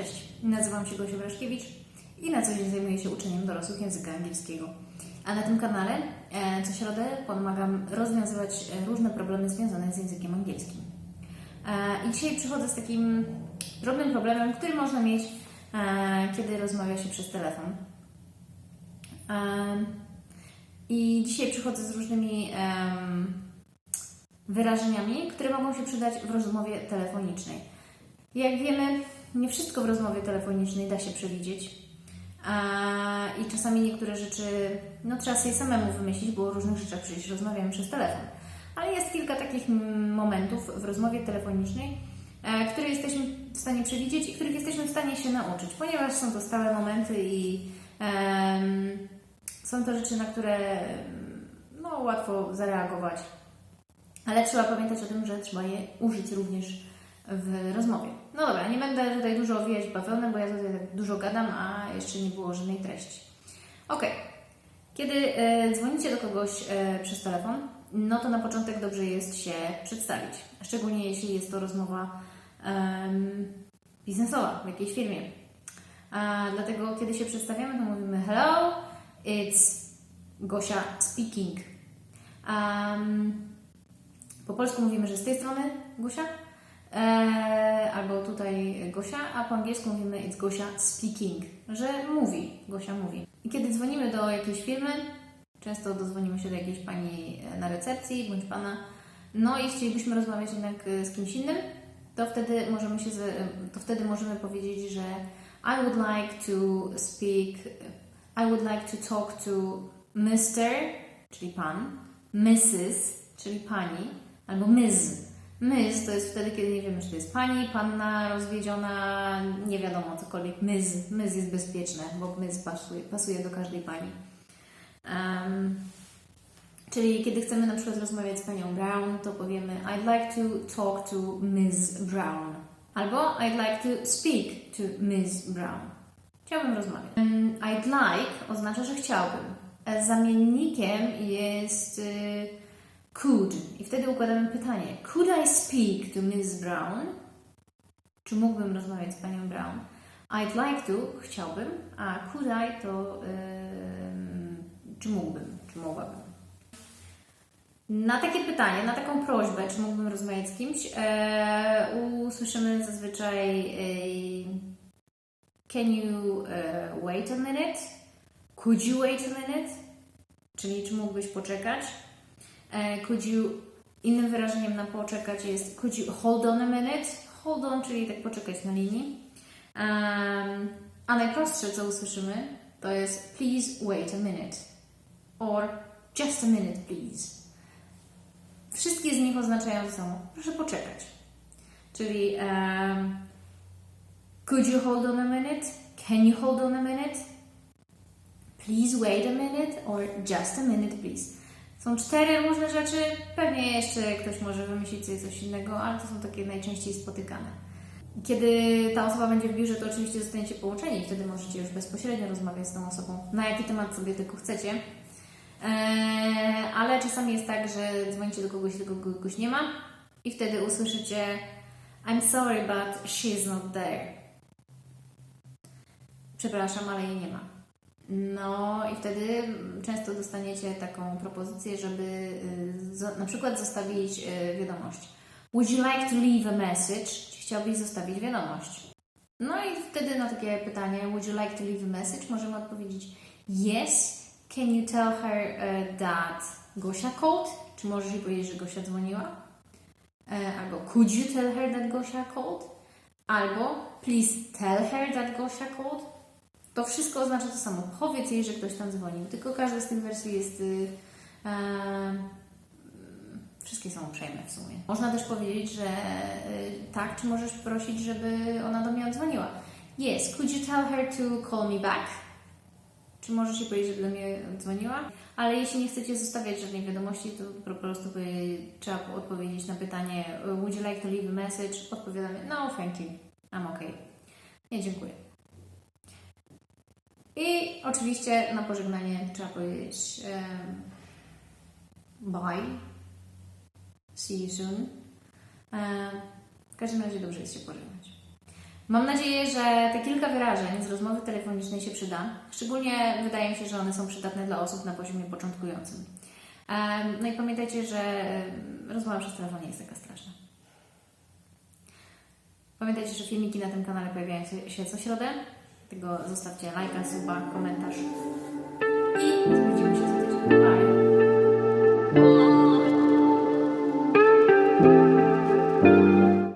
Cześć, nazywam się Gosia Braszkiewicz i na co dzień zajmuję się uczeniem dorosłych języka angielskiego. A na tym kanale e, co środę pomagam rozwiązywać e, różne problemy związane z językiem angielskim. E, I dzisiaj przychodzę z takim drobnym problemem, który można mieć, kiedy rozmawia się przez telefon. I dzisiaj przychodzę z różnymi wyrażeniami, które mogą się przydać w rozmowie telefonicznej. Jak wiemy, nie wszystko w rozmowie telefonicznej da się przewidzieć. I czasami niektóre rzeczy no, trzeba sobie samemu wymyślić, bo o różnych rzeczach przecież rozmawiamy przez telefon. Ale jest kilka takich momentów w rozmowie telefonicznej, e, które jesteśmy w stanie przewidzieć i których jesteśmy w stanie się nauczyć, ponieważ są to stałe momenty i są to rzeczy, na które no, łatwo zareagować. Ale trzeba pamiętać o tym, że trzeba je użyć również w rozmowie. No dobra, nie będę tutaj dużo owijać bawełnę, bo ja tutaj tak dużo gadam, a jeszcze nie było żadnej treści. Ok. Kiedy e, dzwonicie do kogoś e, przez telefon, no to na początek dobrze jest się przedstawić. Szczególnie jeśli jest to rozmowa biznesowa w jakiejś firmie. A, dlatego kiedy się przedstawiamy, to mówimy hello, it's Gosia speaking. Um, po polsku mówimy, że z tej strony Gosia, e, albo tutaj Gosia, a po angielsku mówimy it's Gosia speaking, że mówi, Gosia mówi. I kiedy dzwonimy do jakiejś firmy, często dodzwonimy się do jakiejś pani na recepcji bądź pana, no i chcielibyśmy rozmawiać jednak e, z kimś innym, to wtedy możemy się, z- to wtedy możemy powiedzieć, że I would like to speak, I would like to talk to Mr., czyli pan, Mrs., czyli pani, albo Ms. Ms to jest wtedy, kiedy nie wiemy, czy to jest pani, panna, rozwiedziona, nie wiadomo, cokolwiek. Ms. Ms jest bezpieczne, bo Ms pasuje, pasuje do każdej pani. Em, czyli kiedy chcemy na przykład rozmawiać z panią Brown, to powiemy I'd like to talk to Ms. Brown. Albo I'd like to speak to Ms. Brown. Chciałbym rozmawiać. Em, I'd like oznacza, że chciałbym. E, Zamiennikiem jest y, could. I wtedy układamy pytanie. Could I speak to Ms. Brown? Czy mógłbym rozmawiać z panią Brown? I'd like to, chciałbym, a could I to ym, czy mógłbym, czy mogłabym. Na takie pytanie, na taką prośbę, czy mógłbym rozmawiać z kimś, e, usłyszymy zazwyczaj e, Can you e, wait a minute? Could you wait a minute? Czyli czy mógłbyś poczekać? E, could you, innym wyrażeniem na poczekać jest could you hold on a minute? Hold on, czyli tak poczekać na linii. Um, a najprostsze, co usłyszymy, to jest please wait a minute or just a minute, please. Wszystkie z nich oznaczają to samo. Proszę poczekać. Czyli um, could you hold on a minute? Can you hold on a minute? Please wait a minute or just a minute, please. Są cztery różne rzeczy. Pewnie jeszcze ktoś może wymyślić sobie coś innego, ale to są takie najczęściej spotykane. Kiedy ta osoba będzie w biurze, to oczywiście zostaniecie połączeni i wtedy możecie już bezpośrednio rozmawiać z tą osobą, na jaki temat sobie tylko chcecie. Eee, ale czasami jest tak, że dzwonicie do kogoś, tylko kogoś nie ma i wtedy usłyszycie I'm sorry, but she's not there. Przepraszam, ale jej nie ma. No i wtedy często dostaniecie taką propozycję, żeby y, na przykład zostawić y, wiadomość. Would you like to leave a message? Czy chciałbyś zostawić wiadomość? No i wtedy na takie pytanie, would you like to leave a message? Możemy odpowiedzieć yes. Can you tell her uh, that Gosia called? Czy możesz jej powiedzieć, że Gosia dzwoniła? E, Albo could you tell her that Gosia called? Albo please tell her that Gosia called? To wszystko oznacza to samo. Powiedz jej, że ktoś tam dzwonił. Tylko każda z tych wersji jest. Y, e, wszystkie są uprzejme w sumie. Można też powiedzieć, że y, tak, czy możesz prosić, żeby ona do mnie odzwoniła. Yes, could you tell her to call me back? Czy możesz jej powiedzieć, żeby do mnie dzwoniła? Ale jeśli nie chcecie zostawiać żadnej wiadomości, to po prostu trzeba odpowiedzieć na pytanie Would you like to leave a message? Odpowiadamy No, thank you. I'm okay. Nie, dziękuję. I oczywiście na pożegnanie trzeba powiedzieć em, bye, see you soon. Em, w każdym razie dobrze jest się pożegnać. Mam nadzieję, że te kilka wyrażeń z rozmowy telefonicznej się przyda. Szczególnie wydaje mi się, że one są przydatne dla osób na poziomie początkującym. No i pamiętajcie, że rozmowa przez telefon nie jest taka straszna. Pamiętajcie, że filmiki na tym kanale pojawiają się co środę. Tego zostawcie lajka, suba, komentarz i